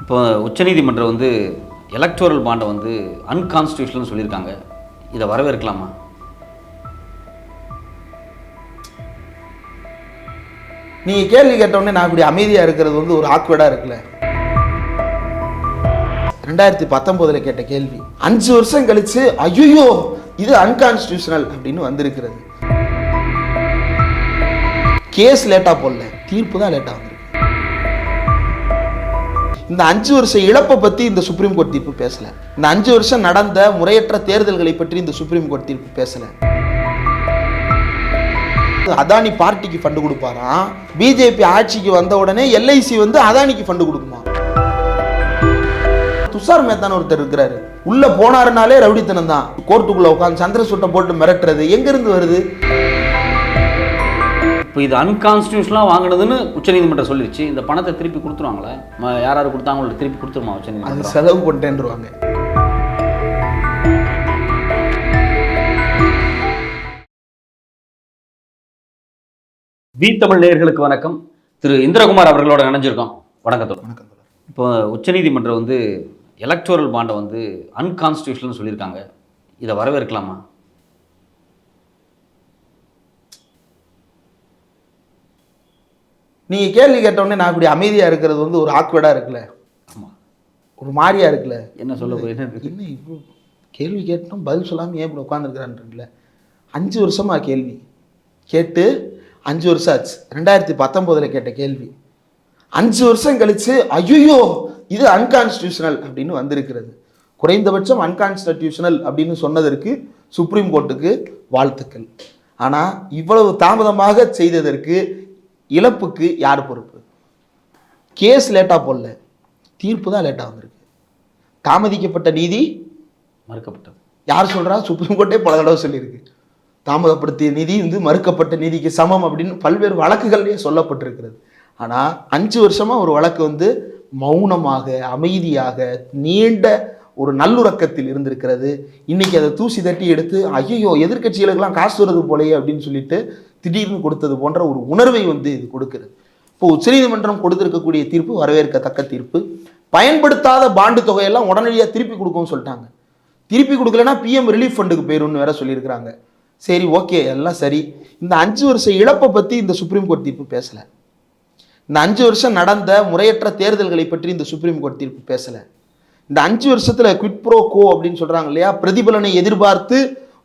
இப்போ உச்சநீதிமன்றம் வந்து எலக்டோரல் பாண்டை வந்து அன்கான்ஸ்டியூஷனல் சொல்லியிருக்காங்க. இதை வரவேற்கலாமா? நீங்க கேள்வி கேட்டோடனே நான் இப்படி அமைதியா இருக்கிறது வந்து ஒரு ஆக்வர்டா இருக்குல்ல? ரெண்டாயிரத்தி பத்தொன்பதுல கேட்ட கேள்வி அஞ்சு வருஷம் கழிச்சு ஐயோ இது அன்கான்ஸ்டியூஷனல் அப்படின்னு வந்திருக்கிறது. கேஸ் லேட்டா போடல தீர்ப்பு தான் லேட்டா வந்திருக்கு. இந்த அஞ்சு வருஷம் இழப்பை பத்தி இந்த சுப்ரீம் கோர்ட் தீர்ப்பு பேசல. இந்த அஞ்சு வருஷம் நடந்த முறையற்ற தேர்தல்களை பற்றி இந்த சுப்ரீம் கோர்ட் தீர்ப்பு பேசல. அதானி பார்ட்டிக்கு ஃபண்டு கொடுப்பாராம் பிஜேபி ஆட்சிக்கு வந்த உடனே எல்ஐசி வந்து அதானிக்கு ஃபண்டு கொடுக்குமா? துஷார் மேத்தான ஒருத்தர் இருக்கிறாரு. உள்ள போனாருனாலே ரவுடித்தனம் தான் கோர்ட்டுக்குள்ள உட்காந்து சந்திரசூட்டை போட்டு மிரட்டுறது. எங்க இருந்து வருது? இப்போ இது அன்கான்ஸ்டியூஷனலாக வாங்கினதுன்னு உச்சநீதிமன்றம் சொல்லிருச்சு. இந்த பணத்தை திருப்பி கொடுத்துருவாங்களே? யார் யார் கொடுத்தாங்களோ திருப்பி கொடுத்துருமா அது உச்சநீதிமன்றம் செலவு பண்ணிட்டேன்ருவாங்க. வி தமிழ் நேயர்களுக்கு வணக்கம். திரு இந்திரகுமார் அவர்களோட இணைஞ்சிருக்கோம். வணக்கத்தோட வணக்கம். இப்போ உச்சநீதிமன்றம் வந்து எலக்டோரல் பாண்டை வந்து அன்கான்ஸ்டியூஷனல் சொல்லியிருக்காங்க. இதை வரவேற்கலாமா? நீங்க கேள்வி கேட்டோடனே நான் இப்படி அமைதியா இருக்கிறது வந்து ஒரு ஆக்வர்டா இருக்குல்ல? ஆமாம் ஒரு மாதிரியா இருக்குல்ல? என்ன சொல்ல போய் என்ன இவ்வளோ கேள்வி கேட்டோம் பதில் சொல்லாமல் ஏன் இப்படி உட்காந்துருக்கிறான்ல அஞ்சு வருஷமா கேள்வி. கேட்டு அஞ்சு வருஷம் ஆச்சு. ரெண்டாயிரத்தி பத்தொம்போதில் கேட்ட கேள்வி. அஞ்சு வருஷம் கழிச்சு ஐயோ இது அன்கான்ஸ்டியூஷனல் அப்படின்னு வந்திருக்கிறது. குறைந்தபட்சம் அன்கான்ஸ்டிடியூஷனல் அப்படின்னு சொன்னதற்கு சுப்ரீம் கோர்ட்டுக்கு வாழ்த்துக்கள். ஆனால் இவ்வளவு தாமதமாக செய்ததற்கு இழப்புக்கு யார் பொறுப்பு? கேஸ் லேட்டாக போடல. தீர்ப்பு தான் லேட்டாக வந்திருக்கு. தாமதிக்கப்பட்ட நீதி மறுக்கப்பட்டது. யார் சொல்றா? சுப்ரீம் கோர்ட்டே பல தடவை சொல்லியிருக்கு. தாமதப்படுத்திய நீதி வந்து மறுக்கப்பட்ட நீதிக்கு சமம் அப்படின்னு பல்வேறு வழக்குகள்லேயே சொல்லப்பட்டிருக்கிறது. ஆனால் அஞ்சு வருஷமா ஒரு வழக்கு வந்து மௌனமாக அமைதியாக நீண்ட ஒரு நல்லுறக்கத்தில் இருந்திருக்கிறது. இன்னைக்கு அதை தூசி தட்டி எடுத்து ஐயோ எதிர்க்கட்சிகளுக்கெல்லாம் காசு வருது போலயே அப்படின்னு சொல்லிட்டு திடீர்னு கொடுத்தது போன்ற ஒரு உணர்வை வந்து இது கொடுக்கிறது இப்போ உச்சநீதிமன்றம் கொடுத்திருக்கக்கூடிய தீர்ப்பு வரவேற்கத்தக்க தீர்ப்பு பயன்படுத்தாத பாண்டு தொகையெல்லாம் உடனடியாக திருப்பி கொடுக்கும்னு சொல்லிட்டாங்க. திருப்பி கொடுக்கலன்னா பிஎம் ரிலீஃப் ஃபண்டுக்கு போயிரும்னு வேற சொல்லியிருக்கிறாங்க. சரி ஓகே எல்லாம் சரி. இந்த அஞ்சு வருஷம் இழப்பை பற்றி இந்த சுப்ரீம் கோர்ட் தீர்ப்பு பேசலை. இந்த அஞ்சு வருஷம் நடந்த முறையற்ற தேர்தல்களை பற்றி இந்த சுப்ரீம் கோர்ட் தீர்ப்பு பேசலை. இந்த அஞ்சு வருஷத்தில் குவிட் ப்ரோ கோ அப்படின்னு சொல்கிறாங்க இல்லையா? பிரதிபலனை எதிர்பார்த்து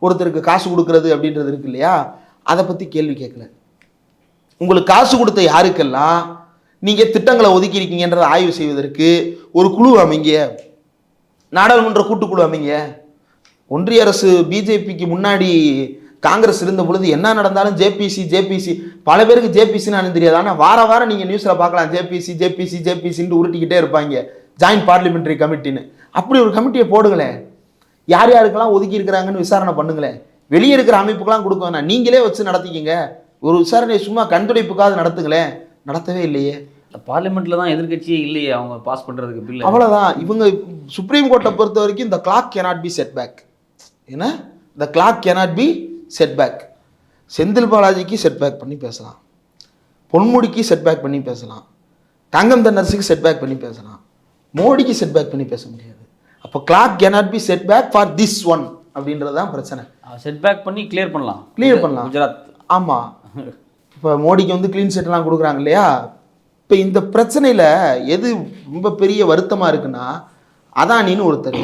ஒருத்தருக்கு காசு கொடுக்கறது அப்படின்றது இருக்கு இல்லையா? அதை பற்றி கேள்வி கேட்கல. உங்களுக்கு காசு கொடுத்த யாருக்கெல்லாம் நீங்கள் திட்டங்களை ஒதுக்கியிருக்கீங்கன்றதை ஆய்வு செய்வதற்கு ஒரு குழு அமைங்க. நாடாளுமன்ற கூட்டுக்குழு அமைங்க. ஒன்றிய அரசு பிஜேபிக்கு முன்னாடி காங்கிரஸ் இருந்த பொழுது என்ன நடந்தாலும் ஜேபிசி ஜேபிசி பல பேருக்கு ஜேபிசின்னு தெரியாது. ஆனால் வார வாரம் நீங்கள் நியூஸில் பார்க்கலாம் ஜேபிசி ஜேபிசி ஜேபிசின்னு உருட்டிக்கிட்டே இருப்பாங்க. ஜாயின்ட் பார்லிமெண்ட்ரி கமிட்டின்னு அப்படி ஒரு கமிட்டியை போடுங்களேன். யார் யாருக்கெல்லாம் ஒதுக்கி இருக்கிறாங்கன்னு விசாரணை பண்ணுங்களேன். வெளியே இருக்கிற அமைப்புக்கெல்லாம் கொடுக்க வேணாம் நீங்களே வச்சு நடத்திக்கிங்க. ஒரு விசாரணையை சும்மா கண்துடைப்புக்காவது நடத்துங்களேன். நடத்தவே இல்லையே. பார்லிமெண்ட்ல தான் எதிர்க்கட்சியே இல்லையே. அவங்க பாஸ் பண்றதுக்கு பில் அவ்வளவுதான். இவங்க சுப்ரீம் கோர்ட்டை பொறுத்த வரைக்கும் இந்த clock cannot be set back என்ன? இந்த clock cannot be set back Senthil பாலாஜிக்கு செட் பேக் பண்ணி பேசலாம். பொன்முடிக்கு செட் பேக் பண்ணி பேசலாம். தங்கம் தென்னரசுக்கு செட் பேக் பண்ணி பேசலாம். மோடிக்கு செட் பேக் பண்ணி பேச முடியாது. அப்போ clock cannot be set back for this one அப்படின்றது தான் பிரச்சனை செட் பேக் பண்ணி கிளியர் பண்ணலாம். Clear பண்ணலாம். குஜராத். ஆமாம் இப்போ மோடிக்கு வந்து க்ளீன் செட்லாம் கொடுக்குறாங்க இல்லையா? இப்போ இந்த பிரச்சனையில் எது ரொம்ப பெரிய வருத்தமாக இருக்குன்னா அதானின்னு ஒருத்தர்.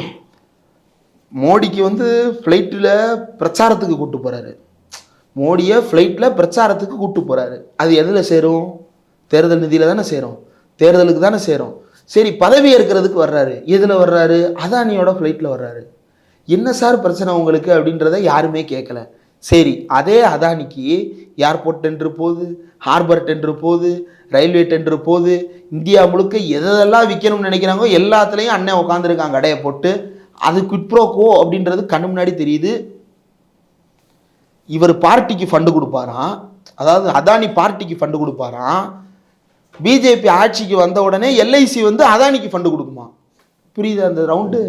மோடிக்கு வந்து ஃப்ளைட்டில் பிரச்சாரத்துக்கு கூட்டு போகிறாரு மோடியை ஃப்ளைட்டில் பிரச்சாரத்துக்கு கூட்டு போகிறாரு அது எதில் சேரும்? தேர்தல் நிதியில் தானே சேரும். தேர்தலுக்கு தானே சேரும். சரி பதவி ஏற்கிறதுக்கு வர்றாரு. எதில் வர்றாரு? அதானியோட ஃப்ளைட்டில் வர்றாரு. என்ன சார் பிரச்சனை உங்களுக்கு அப்படின்றத யாருமே கேட்கல சரி அதே அதானிக்கு ஏர்போர்ட் டெண்டர் போகுது ஹார்பர் டெண்டர் போகுது ரயில்வே டெண்டர் போகுது இந்தியா முழுக்க எதெல்லாம் விற்கணும்னு நினைக்கிறாங்களோ எல்லாத்துலேயும் அண்ணன் உட்காந்துருக்காங்க கடையை போட்டு. அது குட்ப்ரோக்கோ அப்படின்றது கண்ணு முன்னாடி தெரியுது. இவர் பார்ட்டிக்கு ஃபண்டு கொடுப்பாராம் அதாவது அதானி பார்ட்டிக்கு ஃபண்டு கொடுப்பாராம் பிஜேபி ஆட்சிக்கு வந்த உடனே எல்ஐசி வந்து அதானிக்கு ஃபண்டு கொடுக்குமா? புரியுதா அந்த ரவுண்டு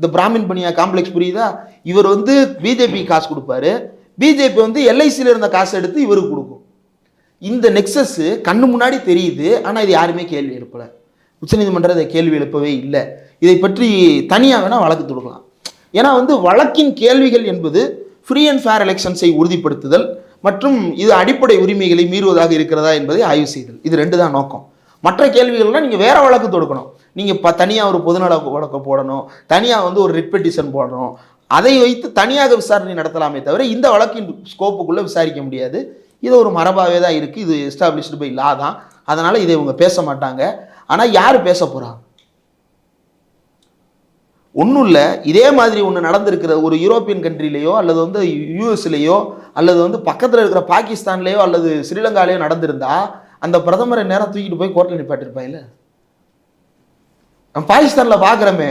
இந்த பிராமின் பனியா காம்ப்ளெக்ஸ் புரியுதா? இவர் வந்து பிஜேபி காசு கொடுப்பாரு. பிஜேபி வந்து எல்ஐசியில் இருந்த காசு எடுத்து இவருக்கு கொடுக்கும். இந்த நெக்ஸஸ் கண்ணு முன்னாடி தெரியுது ஆனால் இது யாருமே கேள்வி எழுப்பல. உச்சநீதிமன்றம் இதை கேள்வி எழுப்பவே இல்லை. இதை பற்றி தனியாக வேணால் வழக்கு தொடுக்கலாம். ஏன்னா வந்து வழக்கின் கேள்விகள் என்பது ஃப்ரீ அண்ட் ஃபேர் எலெக்ஷன்ஸை உறுதிப்படுத்துதல் மற்றும் இது அடிப்படை உரிமைகளை மீறுவதாக இருக்கிறதா என்பதை ஆய்வு செய்தல். இது ரெண்டு தான் நோக்கம். மற்ற கேள்விகள்லாம் நீங்கள் வேற வழக்கு தொடுக்கணும். நீங்கள் இப்போ தனியாக ஒரு பொதுநல வழக்கு போடணும் தனியாக வந்து ஒரு ரிட் பெட்டிஷன் போடணும். அதை வைத்து தனியாக விசாரணை நடத்தலாமே தவிர இந்த வழக்கின் ஸ்கோப்புக்குள்ளே விசாரிக்க முடியாது. இது ஒரு மரபாகவே தான் இருக்குது இது எஸ்டாப்ளிஷ்டு பை லா தான். அதனால் இதை இவங்க பேச மாட்டாங்க. ஆனால் யார் பேச போகிறாங்க ஒன்றும் இல்லை. இதே மாதிரி ஒன்று நடந்திருக்கிற ஒரு யூரோப்பியன் கண்ட்ரிலேயோ அல்லது வந்து யூஎஸ்லேயோ அல்லது வந்து பக்கத்தில் இருக்கிற பாகிஸ்தான்லேயோ அல்லது ஸ்ரீலங்காலேயோ நடந்திருந்தா அந்த பிரதமரை நேரம் தூக்கிட்டு போய் கோர்ட்டில் நிப்பாட்டிருப்பாங்கல்ல நம்ம பாகிஸ்தானில் பார்க்குறோமே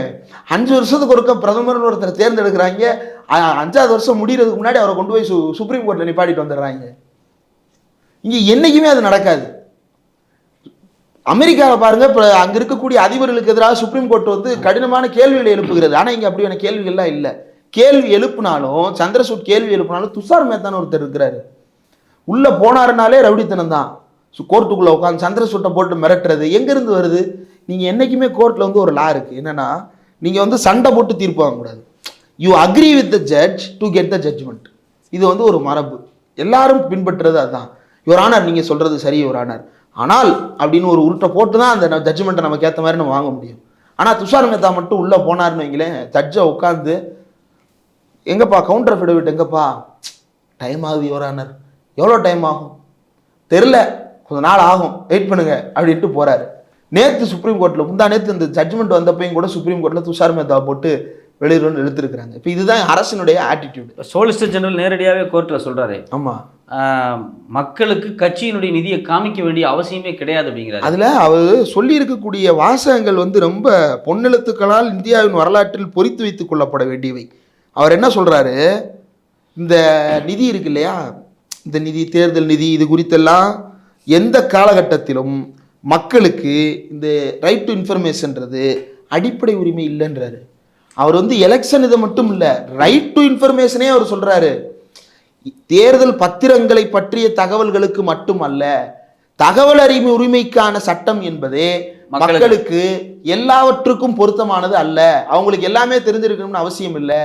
அஞ்சு வருஷத்துக்கு ஒருக்க பிரதமர்னு ஒருத்தர் தேர்ந்தெடுக்கிறாங்க. அஞ்சாவது வருஷம் முடிகிறதுக்கு முன்னாடி அவரை கொண்டு போய் சு சுப்ரீம் கோர்ட்டில் நிப்பாட்டிட்டு வந்துடுறாங்க. இங்கே என்றைக்குமே அது நடக்காது. அமெரிக்காவில் பாருங்க இப்போ அங்கே இருக்கக்கூடிய அதிபர்களுக்கு எதிராக சுப்ரீம் கோர்ட் வந்து கடினமான கேள்விகளை எழுப்புகிறது. ஆனால் இங்கே அப்படியான கேள்விகள்லாம் இல்லை. கேள்வி எழுப்புனாலும் சந்திரசூட் கேள்வி எழுப்புனாலும் துஷார் மேத்தான்னு ஒருத்தர் இருக்கிறாரு. உள்ளே போனாருனாலே ரவுடித்தனம் தான் கோர்ட்டுக்குள்ளே உட்காந்து சந்திரசூட்டை போட்டு மிரட்டுறது. எங்கேருந்து வருது? நீங்கள் என்றைக்குமே கோர்ட்டில் வந்து ஒரு லா இருக்குது என்னென்னா நீங்கள் வந்து சண்டை போட்டு தீர்ப்பு வாங்கக்கூடாது. You agree with the judge to get the judgement இது வந்து ஒரு மரபு. எல்லாரும் பின்பற்றுறது அதுதான். யுவர் ஆனர் நீங்கள் சொல்கிறது சரி யுவர் ஆனர் ஆனால் அப்படின்னு ஒரு உருட்டை போட்டு தான் அந்த ஜட்ஜ்மெண்ட்டை நமக்கு ஏற்ற மாதிரி நம்ம வாங்க முடியும். ஆனால் துஷார் மேத்தா மட்டும் உள்ளே போனார்னு வைங்களேன் ஜட்ஜை உட்காந்து எங்கப்பா கவுண்டர் அஃபிடவிட் எங்கப்பா? டைம் ஆகுது யுவர் ஆனர் எவ்வளோ டைம் ஆகும்? தெரில கொஞ்ச நாள் ஆகும். வெயிட் பண்ணுங்க. அப்படின்ட்டு போகிறாரு நேற்று சுப்ரீம் கோர்ட்டில் முந்தா நேற்று இந்த ஜட்ஜ்மெண்ட் வந்தப்பையும் கூட சுப்ரீம் கோர்ட்டில் துஷார் மேத்தாவை போட்டு வெளியிடணும்னு எடுத்திருக்கிறாங்க. இப்போ இதுதான் அரசினுடைய ஆட்டிடியூடு சோலிசிட்டர் ஜெனரல் நேரடியாகவே கோர்ட்டில் சொல்கிறாரு ஆமாம் மக்களுக்கு கட்சியினுடைய நிதியை காமிக்க வேண்டிய அவசியமே கிடையாது அப்படிங்கிறாரு. அதில் அவர் சொல்லி இருக்கக்கூடிய வாசகங்கள் வந்து ரொம்ப பொன்னெழுத்துக்களால் இந்தியாவின் வரலாற்றில் பொறித்து வைத்துக் கொள்ளப்பட வேண்டியவை. அவர் என்ன சொல்றாரு? இந்த நிதி இருக்கு இல்லையா? இந்த நிதி தேர்தல் நிதி இது குறித்தெல்லாம் எந்த காலகட்டத்திலும் மக்களுக்கு இந்த ரைட் டு இன்ஃபர்மேஷன்றது அடிப்படை உரிமை இல்லைன்றாரு. அவர் வந்து எலெக்ஷன் இதை மட்டும் இல்லை ரைட் டு இன்ஃபர்மேஷனே அவர் சொல்றாரு. தேர்தல் பத்திரங்களை பற்றிய தகவல்களுக்கு மட்டுமல்ல தகவல் அறிவு உரிமைக்கான சட்டம் என்பதே மக்களுக்கு- எல்லாவற்றுக்கும் பொருத்தமானது அல்ல. அவங்களுக்கு எல்லாமே தெரிஞ்சிருக்கணும்னு அவசியம் இல்லை.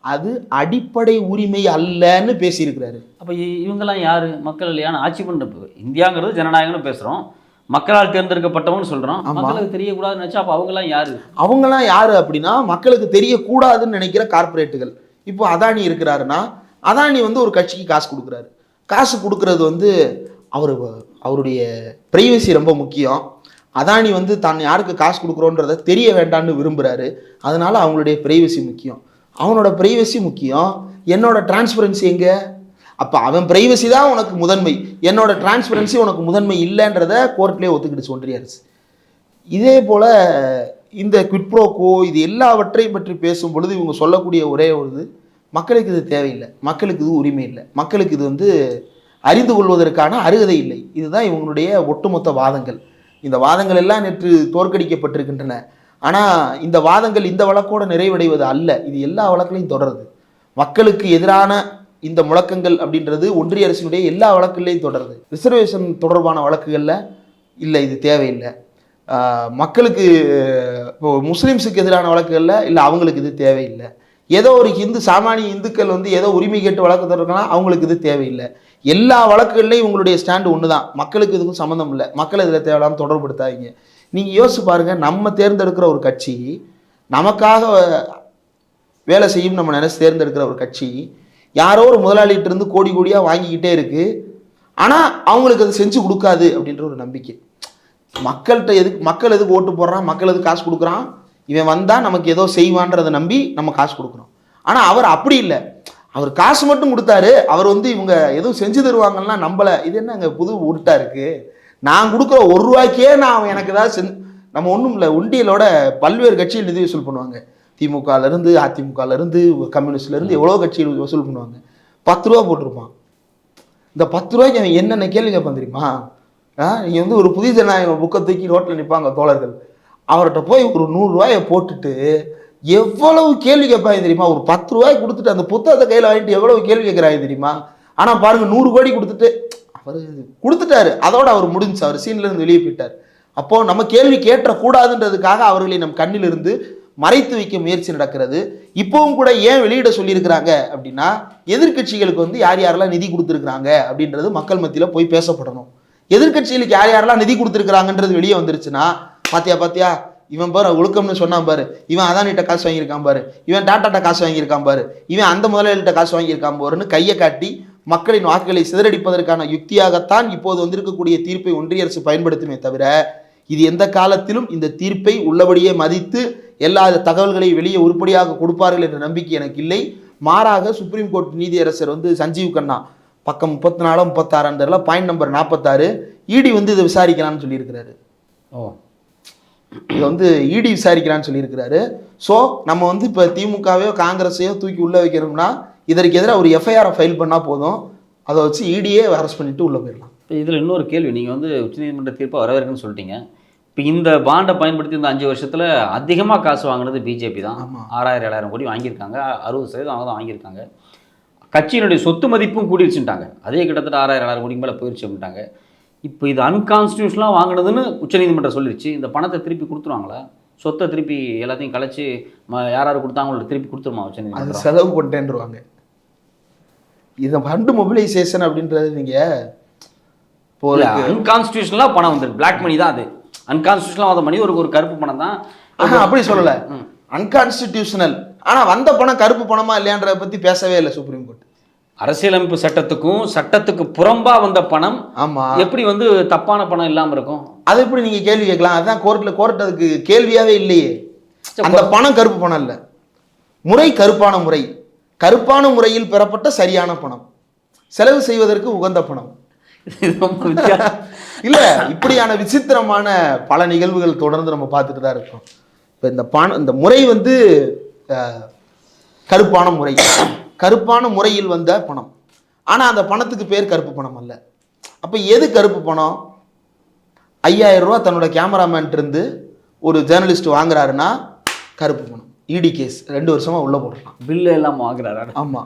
அது அடிப்படை உரிமை அல்லன்னு பேசியிருக்கிறாரு. அப்போ இவங்கெல்லாம் யாரு? மக்கள் ஆட்சி பண்ண இந்தியாங்கிறது ஜனநாயகம்னு பேசுகிறோம் மக்களால் தேர்ந்தெடுக்கப்பட்டவங்க சொல்கிறோம். மக்களுக்கு தெரியக்கூடாதுன்னு நினச்சா அப்போ அவங்கெல்லாம் யாரு? அவங்கெல்லாம் யாரு அப்படின்னா மக்களுக்கு தெரியக்கூடாதுன்னு நினைக்கிற கார்ப்பரேட்டுகள். இப்போ அதானி இருக்கிறாருன்னா அதானி வந்து ஒரு கட்சிக்கு காசு கொடுக்குறாரு. காசு கொடுக்கறது வந்து அவர் அவருடைய பிரைவசி ரொம்ப முக்கியம். அதானி வந்து தான் யாருக்கு காசு கொடுக்குறோன்றத தெரிய வேண்டாம்னு விரும்புகிறாரு அதனால அவங்களுடைய பிரைவசி முக்கியம். அவனோட பிரைவசி முக்கியம். என்னோட டிரான்ஸ்பரன்சி எங்கே? அப்போ அவன் பிரைவசி தான் உனக்கு முதன்மை. என்னோட டிரான்ஸ்பரன்சி உனக்கு முதன்மை இல்லைன்றத கோர்ட்லேயே ஒத்துக்கிடுச்சு ஒன்றிய அரசு? இதே போல் இந்த குவிட்ப்ரோக்கோ இது எல்லாவற்றையும் பற்றி பேசும் பொழுது இவங்க சொல்லக்கூடிய ஒரே ஒரு இது மக்களுக்கு இது தேவையில்லை. மக்களுக்கு இது உரிமை இல்லை. மக்களுக்கு இது வந்து அறிந்து கொள்வதற்கான அருகதை இல்லை. இதுதான் இவங்களுடைய ஒட்டுமொத்த வாதங்கள். இந்த வாதங்கள் எல்லாம் நேற்று தோற்கடிக்கப்பட்டிருக்கின்றன. ஆனால் இந்த வாதங்கள் இந்த வழக்கோடு நிறைவடைவது அல்ல. இது எல்லா வழக்குலையும் தொடருது. மக்களுக்கு எதிரான இந்த முழக்கங்கள் அப்படின்றது ஒன்றிய அரசினுடைய எல்லா வழக்குகளையும் தொடருது. ரிசர்வேஷன் தொடர்பான வழக்குகளில் இல்லை இது தேவையில்லை. மக்களுக்கு இப்போ முஸ்லீம்ஸுக்கு எதிரான வழக்குகளில் இல்லை அவங்களுக்கு இது தேவையில்லை. ஏதோ ஒரு ஹிந்து சாமானிய இந்துக்கள் வந்து ஏதோ உரிமை கேட்டு வழக்கு தொடர்றாங்கன்னா அவங்களுக்கு இது தேவையில்லை. எல்லா வழக்குகள்லையும் உங்களுடைய ஸ்டாண்டு ஒன்று தான் மக்களுக்கு இதுக்கும் சம்மந்தம் இல்லை. மக்கள் இதில் தேவையில்லாமல் தொடர்படுத்தாதீங்க நீங்கள் யோசிச்சு பாருங்கள் நம்ம தேர்ந்தெடுக்கிற ஒரு கட்சி நமக்காக வேலை செய்யும் நம்ம நினைச்சு தேர்ந்தெடுக்கிற ஒரு கட்சி யாரோ ஒரு முதலாளிகிட்ட இருந்து கோடி கோடியாக வாங்கிக்கிட்டே இருக்குது ஆனால் அவங்களுக்கு அது செஞ்சு கொடுக்காது அப்படின்ற ஒரு நம்பிக்கை. மக்கள்கிட்ட எதுக்கு மக்கள் எதுக்கு ஓட்டு போடுறான்? மக்கள் எதுக்கு காசு கொடுக்குறான்? இவன் வந்தால் நமக்கு ஏதோ செய்வான்றதை நம்பி நம்ம காசு கொடுக்குறோம் ஆனால் அவர் அப்படி இல்லை. அவர் காசு மட்டும் கொடுத்தாரு. அவர் வந்து இவங்க எதுவும் செஞ்சு தருவாங்கன்னா நம்பலை. இது என்னங்க புது உருட்டாக இருக்குது நான் கொடுக்குற ஒரு ரூபாய்க்கே நான் அவன் எனக்கு ஏதாவது செஞ்சு நம்ம ஒன்றும் இல்லை. உண்டியலோட பல்வேறு கட்சியில் நிதி வசூல் பண்ணுவாங்க. திமுகலேருந்து அதிமுகலேருந்து கம்யூனிஸ்ட்லேருந்து இருந்து எவ்வளோ கட்சிகள் வசூல் பண்ணுவாங்க. பத்து ரூபா போட்டிருப்பான். இந்த பத்து ரூபாய்க்கு அவன் என்னென்ன கேள்வி கேட்பான் தெரியுமா? ஆ நீங்கள் வந்து ஒரு புதிய ஜனநாயகம் புக்கை தூக்கி ரோட்டில் நிற்பாங்க தோழர்கள். அவர்கிட்ட போய் ஒரு நூறுரூவாயை போட்டுட்டு எவ்வளவு கேள்வி கேட்பாங்க தெரியுமா? ஒரு பத்து ரூபாய் கொடுத்துட்டு அந்த புத்தகத்தை கையில் வாங்கிட்டு எவ்வளவு கேள்வி கேட்குறாங்க தெரியுமா? ஆனால் பாருங்கள் நூறு கோடி கொடுத்துட்டு அவர் கொடுத்துட்டாரு. அதோட அவர் முடிஞ்சு அவர் சீன்லேருந்து வெளியே போயிட்டார். அப்போது நம்ம கேள்வி கேட்டக்கூடாதுன்றதுக்காக அவர்களை நம் கண்ணிலிருந்து மறைத்து வைக்க முயற்சி நடக்கிறது. இப்போவும் கூட ஏன் வெளியிட சொல்லியிருக்கிறாங்க அப்படின்னா எதிர்க்கட்சிகளுக்கு வந்து யார் யாரெல்லாம் நிதி கொடுத்துருக்குறாங்க அப்படின்றது மக்கள் மத்தியில் போய் பேசப்படணும். எதிர்க்கட்சிகளுக்கு யார் யாரெல்லாம் நிதி கொடுத்துருக்குறாங்கன்றது வெளியே வந்துருச்சுன்னா பாத்தியா பாத்தியா இவன் பாரு ஒழுக்கம்னு சொன்னான் பாரு. இவன் அதானிட்ட காசு வாங்கியிருக்கான் பாரு. இவன் டாட்டாட்ட காசு வாங்கியிருக்கான் பாரு. இவன் அந்த முதலாளிகிட்ட காசு வாங்கியிருக்கான் பாருன்னு கையை காட்டி மக்களின் வாக்குகளை சிதறடிப்பதற்கான யுக்தியாகத்தான் இப்போது வந்திருக்கக்கூடிய தீர்ப்பை ஒன்றிய அரசு பயன்படுத்துமே தவிர இது எந்த காலத்திலும் இந்த தீர்ப்பை உள்ளபடியே மதித்து எல்லா தகவல்களையும் வெளியே உருப்படியாக கொடுப்பார்கள் என்ற நம்பிக்கை எனக்கு இல்லை. மாறாக சுப்ரீம் கோர்ட் நீதியரசர் வந்து சஞ்சீவ் கண்ணா பக்கம் முப்பத்தி நாலு முப்பத்தாறாம் தெரியல பாயிண்ட் நம்பர் நாற்பத்தாறு இடி வந்து இதை விசாரிக்கலாம்னு சொல்லியிருக்கிறாரு. ஓ. இதை வந்து இடி விசாரிக்கிறான்னு சொல்லியிருக்கிறாரு. ஸோ நம்ம வந்து இப்போ திமுகவையோ காங்கிரஸையோ தூக்கி உள்ளே வைக்கணும்னா இதற்கு எதிராக ஒரு எஃப்ஐஆரை ஃபைல் பண்ணால் போதும். அதை வச்சு இடியே அரெஸ்ட் பண்ணிட்டு உள்ளே போயிடலாம். இதில் இன்னொரு கேள்வி நீங்கள் வந்து உச்சநீதிமன்ற தீர்ப்பை வரவேற்குன்னு சொல்லிட்டீங்க. இப்போ இந்த பாண்டை பயன்படுத்தி இந்த அஞ்சு வருஷத்தில் அதிகமாக காசு வாங்கினது பிஜேபி தான். ஆறாயிரம் ஏழாயிரம் கோடி வாங்கியிருக்காங்க. அறுபது சதவீதம் அவங்க தான் வாங்கியிருக்காங்க. கட்சியினுடைய சொத்து மதிப்பும் கூடிருச்சுட்டாங்க அதே கிட்டத்தட்ட ஆறாயிரம் ஏழாயிரம் கோடிக்கு மேலே போயிடுச்சு அப்படின்ட்டாங்க. இப்போ இது அன்கான்ஸ்டியூஷனாக வாங்கினதுன்னு உச்சநீதிமன்றம் சொல்லிடுச்சு. இந்த பணத்தை திருப்பி கொடுத்துருவாங்களா? சொத்தை திருப்பி எல்லாத்தையும் கலைச்சு ம யார் யார் கொடுத்தாங்களோ திருப்பி கொடுத்துருமா அது உச்சநீதிமன்றம் செலவு கொண்டேன்ருவாங்க இதை ஃபண்டு மொபிலைசேஷன் அப்படின்றது நீங்கள் இப்போ அன்கான்ஸ்டியூஷனலாக பணம் வந்துருக்கு பிளாக் மணி தான் அது. அன்கான்ஸ்டியூஷனலாக வந்த மணி ஒரு ஒரு கருப்பு பணம் தான். அப்படி சொல்லலை. அன்கான்ஸ்டிடியூஷனல் ஆனால் வந்த பணம் கருப்பு பணமா இல்லையான்றதை பற்றி பேசவே இல்லை சுப்ரீம் கோர்ட் அரசியலமைப்பு சட்டத்துக்கும் சட்டத்துக்கு புறம்பா வந்த பணம் ஆமாம் எப்படி வந்து தப்பான பணம் இல்லாம இருக்கும்? அதை எப்படி நீங்கள் கேள்வி கேட்கலாம்? அதுதான் கோர்ட்டில் கோர்ட் அதுக்கு கேள்வியாகவே இல்லையே. அந்த பணம் கருப்பு பணம் இல்லை. முறை கருப்பான முறை. கருப்பான முறையில் பெறப்பட்ட சரியான பணம். செலவு செய்வதற்கு உகந்த பணம். இல்ல இப்படியான விசித்திரமான பல நிகழ்வுகள் தொடர்ந்து நம்ம பார்த்துட்டு தான் இருக்கோம். இப்போ இந்த பணம் இந்த முறை வந்து கருப்பான முறை. கருப்பான முறையில் வந்த பணம். ஆனா அந்த பணத்துக்கு பேர் கருப்பு பணம் அல்ல. அப்ப எது கருப்பு பணம்? ஐயாயிரம் ரூபா தன்னோட கேமராமேன் இருந்து ஒரு ஜேர்னலிஸ்ட் வாங்குறாருன்னா கருப்பு பணம். இடி கேஸ் ரெண்டு வருஷமா உள்ள போடலாம் பில்லு இல்லாம வாங்குறாரு? ஆமா.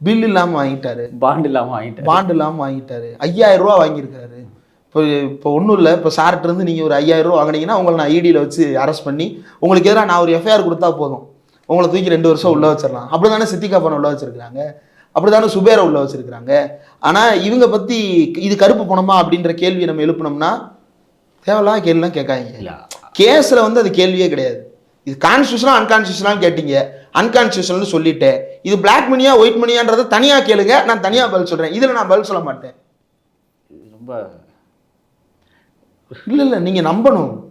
பில் இல்லாம வாங்கிட்டாரு. பாண்ட் இல்லாம வாங்கிட்டாரு. பாண்ட் இல்லாமல் வாங்கிட்டாரு. ஐயாயிரம் ரூபா வாங்கியிருக்காரு. இப்போ இப்போ ஒன்றும் இல்லை. இப்போ சார்ட்ட இருந்து நீங்கள் ஒரு ஐயாயிரம் ரூபா வாங்குனீங்கன்னா உங்களை நான் ஐடியில் வச்சு அரெஸ்ட் பண்ணி உங்களுக்கு எதிராக நான் ஒரு எஃப்ஐஆர் கொடுத்தா போதும். உங்களை தூக்கி ரெண்டு வருஷம் உள்ள வச்சிடலாம். அப்படி தானே சித்திகா பணம் உள்ள வச்சிருக்காங்க அப்படி தானே சுபேரை உள்ள வச்சிருக்காங்க ஆனால் இவங்க பற்றி இது கருப்பு பணமா அப்படின்ற கேள்வி நம்ம எழுப்பினோம்னா தேவையில்லாத கேள்விலாம் கேட்காதீங்க. இல்ல. கேஸில் வந்து அது கேள்வியே கிடையாது. இது கான்ஸ்டியூஷனா அன்கான்ஸ்டியூஷனான்னு கேட்டீங்க. அன்கான்ஸ்டியூஷனல்னு சொல்லிட்டேன். இது பிளாக் மணியா ஒயிட் மணியான்றதை தனியாக கேளுங்க. நான் தனியாக பதில் சொல்கிறேன் இதில் நான் பதில் சொல்ல மாட்டேன். ரொம்ப இல்லை இல்லை நீங்கள் நம்பணும்.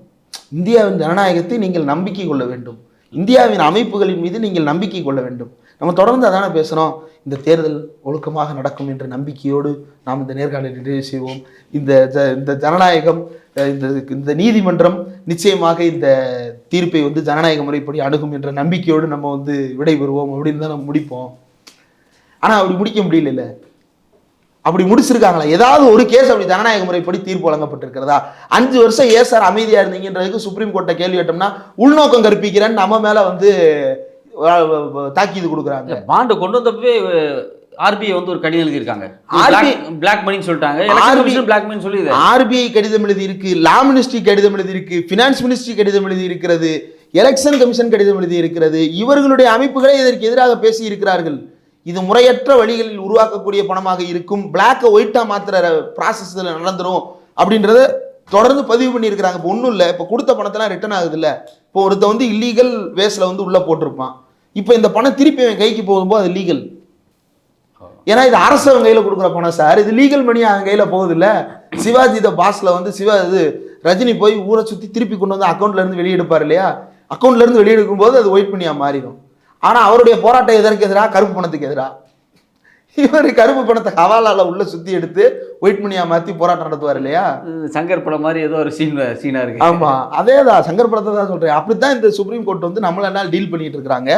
இந்தியாவின் ஜனநாயகத்தை நீங்கள் நம்பிக்கை கொள்ள வேண்டும். இந்தியாவின் அமைப்புகளின் மீது நீங்கள் நம்பிக்கை கொள்ள வேண்டும். நம்ம தொடர்ந்து அதானே பேசுகிறோம் இந்த தேர்தல் ஒழுக்கமாக நடக்கும் என்ற நம்பிக்கையோடு நாம் இந்த நேர்காணலை நிறைவு செய்வோம். இந்த ஜ- இந்த ஜனநாயகம் இந்த இந்த நீதிமன்றம் நிச்சயமாக இந்த தீர்ப்பை வந்து ஜனநாயக முறைப்படி அணுகும் என்ற நம்பிக்கையோடு நம்ம வந்து விடைபெறுவோம் அப்படின்னு தான் நம்ம முடிப்போம். ஆனால் அப்படி முடிக்க முடியல அப்படி முடிச்சிருக்காங்களா? ஏதாவது ஒரு கேஸ் அப்படி ஜனநாயக முறைப்படி தீர்ப்பு வழங்கப்பட்டிருக்கிறதா? அஞ்சு வருஷம் ஏன் சார் அமைதியா இருந்தீங்கன்றதுக்கு சுப்ரீம் கோர்ட்டை கேள்வி கேட்டோம்னா உள்நோக்கம் கற்பிக்கிறேன்னு நம்ம மேல வந்து தாக்கி இது தாக்கீது கொடுக்குறாங்க. பாண்டு கொண்டு வந்தப்பவே ஆர்பிஐ வந்து ஒரு கடிதம் எழுதியிருக்காங்க. RBI பிளாக் மணின்னு சொல்லிட்டாங்க. பிளாக் மணி சொல்லி ஆர்பிஐ கடிதம் எழுதி இருக்கு லா மினிஸ்ட்ரி கடிதம் எழுதி இருக்கு பினான்ஸ் மினிஸ்ட்ரி கடிதம் எழுதி இருக்கிறது எலெக்ஷன் கமிஷன் கடிதம் எழுதி இருக்கிறது இவர்களுடைய அமைப்புகளே இதற்கு எதிராக பேசி இருக்கிறார்கள் இது முறையற்ற வழிகளில் உருவாக்கக்கூடிய பணமாக இருக்கும். பிளாக்கை ஒயிட்டா மாத்திர ப்ராசஸ் நடந்துரும் அப்படின்றத தொடர்ந்து பதிவு பண்ணியிருக்கிறாங்க. இப்போ ஒன்றும் இல்லை. இப்போ கொடுத்த பணத்தெல்லாம் ரிட்டர்ன் ஆகுது இல்லை இப்போ ஒருத்த வந்து இல்லீகல் வேஸில் வந்து உள்ளே போட்டிருப்பான். இப்போ இந்த பணம் திருப்பி அவன் கைக்கு போகும்போது அது லீகல் ஏன்னா இது அரசு அவன் கையில் கொடுக்குற பணம் சார் இது லீகல் மணி அவன் கையில் போகுது இல்ல சிவாஜி த பாஸ்ல வந்து சிவா இது ரஜினி போய் ஊரை சுற்றி திருப்பி கொண்டு வந்து அக்கௌண்ட்ல இருந்து வெளியே எடுப்பார் இல்லையா அக்கௌண்ட்ல இருந்து வெளியே எடுக்கும்போது அது ஒயிட் மணியா மாறிடும். ஆனா அவருடைய போராட்டம் எதற்கு எதிராக கருப்பு பணத்துக்கு எதிராக இவர் கருப்பு பணத்தை ஹவாலால உள்ள சுத்தி எடுத்து ஒயிட் மணியா மாத்தி போராட்டம் நடத்துவார் இல்லையா? சங்கர் படம் மாதிரி ஏதோ ஒரு சீன் சீனா இருக்கு. ஆமா. அதே தான் சங்கர் படத்தை தான் சொல்றேன். அப்படித்தான் இந்த சுப்ரீம் கோர்ட் வந்து நம்மள என்ன டீல் பண்ணிட்டு இருக்காங்க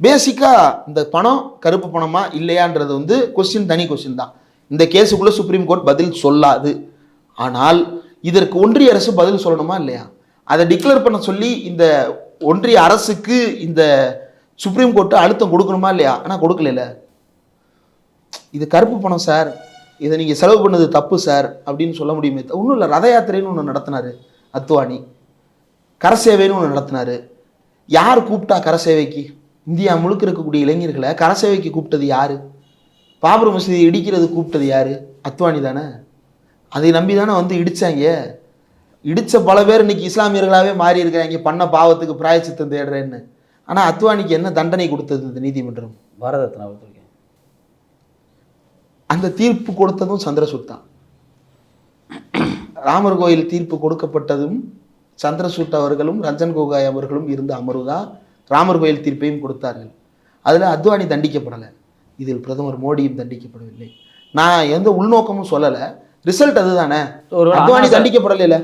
பேசிக்காக இந்த பணம் கருப்பு பணமா இல்லையான்றது வந்து கொஸ்டின் தனி கொஸ்டின் தான். இந்த கேஸுக்குள்ளே சுப்ரீம் கோர்ட் பதில் சொல்லாது. ஆனால் இதற்கு ஒன்றிய அரசு பதில் சொல்லணுமா இல்லையா? அதை டிக்ளேர் பண்ண சொல்லி இந்த ஒன்றிய அரசுக்கு இந்த சுப்ரீம் கோர்ட்டு அழுத்தம் கொடுக்கணுமா இல்லையா? ஆனால் கொடுக்கல இது கருப்பு பணம் சார் இதை நீங்கள் செலவு பண்ணது தப்பு சார் அப்படின்னு சொல்ல முடியுமே ஒன்றும் இல்லை. ரத யாத்திரைன்னு ஒன்று நடத்தினாரு அத்வானி. கரசேவைன்னு ஒன்று நடத்தினாரு. யார் கூப்பிட்டா கரசேவைக்கு இந்தியா முழுக்க இருக்கக்கூடிய இளைஞர்களை கரசேவைக்கு கூப்பிட்டது யாரு? பாபர் மசூதி இடிக்கிறது கூப்பிட்டது யாரு? அத்வானி தானே. அதை நம்பி தானே வந்து இடிச்சாங்க. இடிச்ச பல பேர் இன்னைக்கு இஸ்லாமியர்களாகவே மாறி இருக்கிறாங்க. பண்ண பாவத்துக்கு பிராயச்சித்தம் தேடுறேன்னு. ஆனால் அத்வானிக்கு என்ன தண்டனை கொடுத்தது இந்த நீதிமன்றம்? பாரத ரத்னா கொடுத்துருக்கேன். அந்த தீர்ப்பு கொடுத்ததும் சந்திரசூட் தான். ராமர் கோயில் தீர்ப்பு கொடுக்கப்பட்டதும் சந்திரசூட் அவர்களும் ரஞ்சன் கோகாய் அவர்களும் இருந்த அமர்வு தான் ராமர் கோயில் தீர்ப்பையும் கொடுத்தார்கள். அதில் அத்வானி தண்டிக்கப்படலை. இதில் பிரதமர் மோடியும் தண்டிக்கப்படவில்லை. நான் எந்த உள்நோக்கமும் சொல்லலை. ரிசல்ட் அதுதானே. ஒருவேளை அத்வானி தண்டிக்கப்படலைல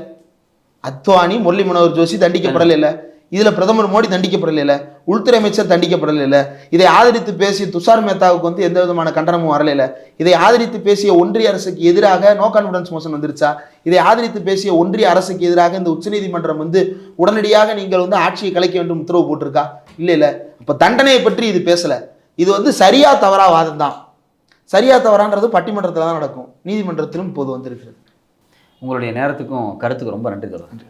அத்வானி முரளி மனோகர் ஜோஷி தண்டிக்கப்படலைல இதுல பிரதமர் மோடி தண்டிக்கப்படலைல உள்துறை அமைச்சர் தண்டிக்கப்படலைல இதை ஆதரித்து பேசிய துஷார் மேத்தாவுக்கு வந்து எந்த விதமான கண்டனமும் வரலைல இதை ஆதரித்து பேசிய ஒன்றிய அரசுக்கு எதிராக நோ கான்ஃபிடன்ஸ் மோஷன் வந்துருச்சா? இதை ஆதரித்து பேசிய ஒன்றிய அரசுக்கு எதிராக இந்த உச்சநீதிமன்றம் வந்து உடனடியாக நீங்கள் வந்து ஆட்சியை கலைக்க வேண்டும் உத்தரவு போட்டிருக்கா? இல்ல இல்ல. அப்ப தண்டனையை பற்றி இது பேசல. இது வந்து சரியா தவறா வாதம் தான். சரியா தவறான்றது பட்டிமன்றத்தில் தான் நடக்கும். நீதிமன்றத்திலும் இப்போது வந்திருக்கிறது. உங்களுடைய நேரத்துக்கும் கருத்துக்கும் ரொம்ப நன்றி தருவேன்